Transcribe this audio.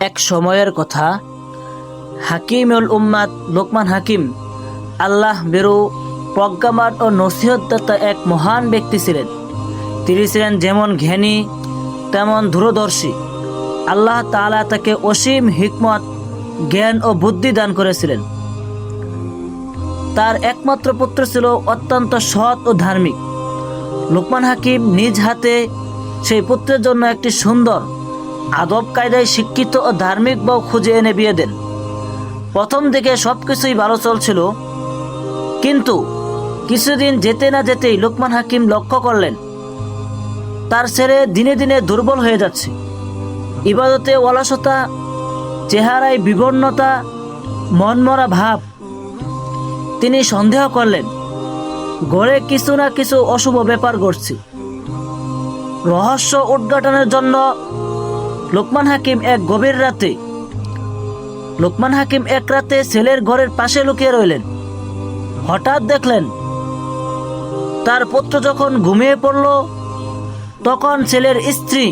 এক সময়ের কথা। হাকিমুল উম্মাদ লোকমান হাকিম আল্লাহ বেরু প্রজ্ঞাবান ও নসিহতদাতা এক মহান ব্যক্তি ছিলেন। তিনি ছিলেন যেমন জ্ঞানী তেমন দূরদর্শী। আল্লাহ তাআলা তাকে অসীম হিকমত, জ্ঞান ও বুদ্ধি দান করেছিলেন। তার একমাত্র পুত্র ছিল অত্যন্ত সৎ ও ধার্মিক। লোকমান হাকিম নিজ হাতে সেই পুত্রের জন্য একটি সুন্দর আদব কায়দায় শিক্ষিত ও ধার্মিক বউ খুঁজে এনে বিয়ে দেন। প্রথম দিকে সব কিছুই ভালো চলছিল, কিন্তু কিছুদিন যেতে না যেতেই লোকমান হাকিম লক্ষ্য করলেন, তার ছেলে দিনে দিনে দুর্বল হয়ে যাচ্ছে। ইবাদতে অলসতা, চেহারায় বিবর্ণতা, মনমরা ভাব। তিনি সন্দেহ করলেন, গড়ে কিছু না কিছু অশুভ ব্যাপার ঘটছে। রহস্য উদ্ঘাটনের জন্য লোকমান হাকিম এক গভীর রাতে, লোকমান হাকিম এক রাতে ছেলের ঘরের পাশে লুকিয়ে রইলেন। হঠাৎ দেখলেন, তার পুত্র যখন ঘুমিয়ে পড়ল, তখন ছেলের স্ত্রী